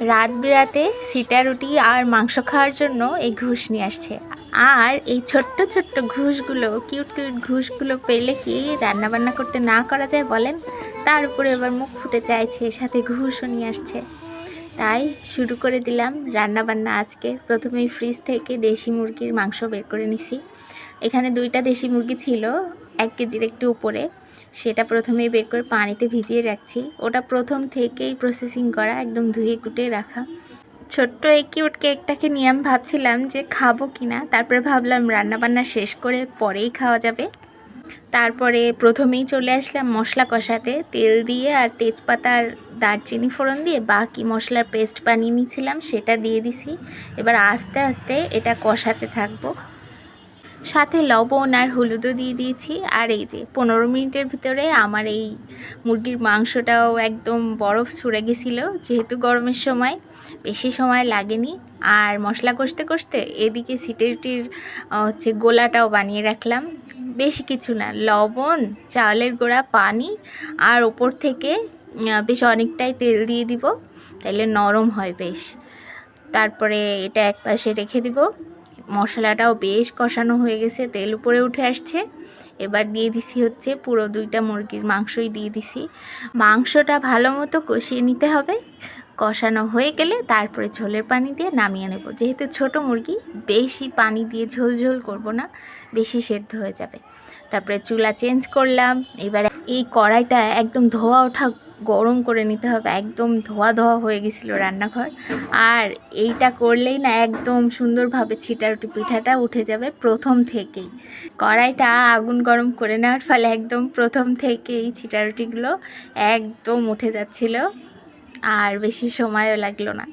রাত বিরাতে সিটা রুটি আর মাংস খাওয়ার জন্য এই ঘুষ নিয়ে আসছে। আর এই ছোট্ট ছোট্ট ঘুষগুলো, কিউট কিউট ঘুষগুলো পেলে কি রান্নাবান্না করতে না করা যায় বলেন? তার উপরে এবার মুখ ফুটে চাইছে সাথে ঘুষও নিয়ে আসছে। তাই শুরু করে দিলাম রান্নাবান্না আজকে। প্রথমেই ফ্রিজ থেকে দেশি মুরগির মাংস বের করে নিছি। এখানে দুইটা দেশি মুরগি ছিল, এক কেজির একটু উপরে। সেটা প্রথমেই বের করে পানিতে ভিজিয়ে রাখছি। ওটা প্রথম থেকেই প্রসেসিং করা, একদম ধুয়ে কুটে রাখা। ছোট্ট এই কিউট কেকটাকে নিয়ে আমি ভাবছিলাম যে খাব কিনা, তারপরে ভাবলাম রান্না বান্না শেষ করে পরেই খাওয়া যাবে। তারপরে প্রথমেই চলে আসলাম মশলা কষাতে, তেল দিয়ে আর তেজপাতা আর দারচিনি ফোড়ন দিয়ে বাকি মশলার পেস্ট বানিয়ে নিয়েছিলাম, সেটা দিয়ে দিছি। এবার আস্তে আস্তে এটা কষাতে থাকব। সাথে লবণ আর হলুদও দিয়ে দিয়েছি। আর এই যে পনেরো মিনিটের ভিতরে আমার এই মুরগির মাংসটাও একদম বরফ ছুড়ে গেছিল, যেহেতু গরমের সময়। বেশি সময় লাগেনি। আর মশলা কষতে কষতে এদিকে সিটেটির হচ্ছে গোলাটাও বানিয়ে রাখলাম। বেশি কিছু না, লবণ, চালের গোড়া, পানি আর ওপর থেকে বেশ অনেকটাই তেল দিয়ে দিব। তাহলে নরম হয় বেশ। তারপরে এটা এক পাশে রেখে দিব। মশলাটাও বেশ কষানো হয়ে গেছে, তেল উপরে উঠে আসছে। এবার দিয়ে দিছি হচ্ছে পুরো দুইটা মুরগির মাংসই দিয়ে দিছি। মাংসটা ভালো মতো কষিয়ে নিতে হবে। কষানো হয়ে গেলে তারপরে ঝোলের পানি দিয়ে নামিয়ে নেব। যেহেতু ছোট মুরগি, বেশি পানি দিয়ে ঝোল ঝোল করব না, বেশি সেদ্ধ হয়ে যাবে। তারপরে চুলা চেঞ্জ করলাম। এবার এই কড়াইটা একদম ধোয়া ওঠা গরম করে নিতে হবে। একদম ধোয়া ধোয়া হয়ে গেছিল রান্নাঘর। আর এইটা করলেই না একদম সুন্দরভাবে ছিটারুটি পিঠাটা উঠে যাবে প্রথম থেকেই। কড়াইটা আগুন গরম করে নেওয়ার ফলে একদম প্রথম থেকেই ছিটারুটিগুলো একদম উঠে যাচ্ছিল। আর বেশি সময়ও লাগল না।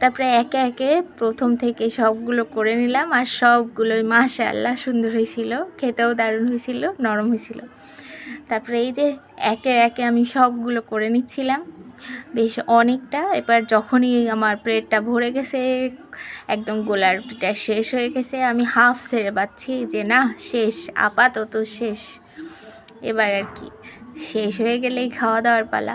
তারপরে একে একে প্রথম থেকে সবগুলো করে নিলাম আর সবগুলোই মাশাআল্লাহ সুন্দর হয়েছিল। খেতেও দারুণ হয়েছিল, নরম হয়েছিল। তারপরে এই যে একে একে আমি সবগুলো করে নিচ্ছিলাম। বেশ অনেকটা, এবার যখনই আমার প্লেটটা ভরে গেছে, একদম গোলা রুটিটা শেষ হয়ে গেছে, আমি হাফ সেরে পাচ্ছি যে না, শেষ, আপাতত শেষ। এবার আর কি, শেষ হয়ে গেলেই খাওয়া দাওয়ার পালা।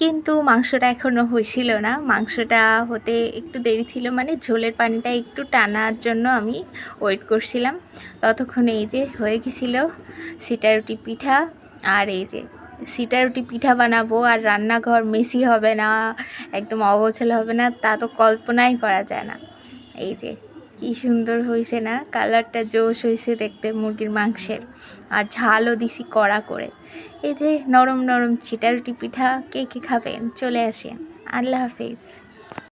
কিন্তু মাংসটা এখনও হয়েছিল না। মাংসটা হতে একটু দেরি ছিল মানে ঝোলের পানিটা একটু টানার জন্য আমি ওয়েট করছিলাম। ততক্ষণে এই যে হয়ে গেছিল সিটারুটি পিঠা আর এই যে সিটারুটি পিঠা বানাবো আর রান্নাঘর মেসি হবে না, একদম অগোছালো হবে না, তা তো কল্পনাই করা যায় না। এই যে কি সুন্দর হয়েছে না? কালারটা জোশ হয়েছে দেখতে মুরগির মাংসের। আর ঝালও দিছি কড়া করে। এই যে নরম নরম ছিটারুটি পিঠা, কে কে খাবেন? চলে আসেন আল্লাহ হাফিজ।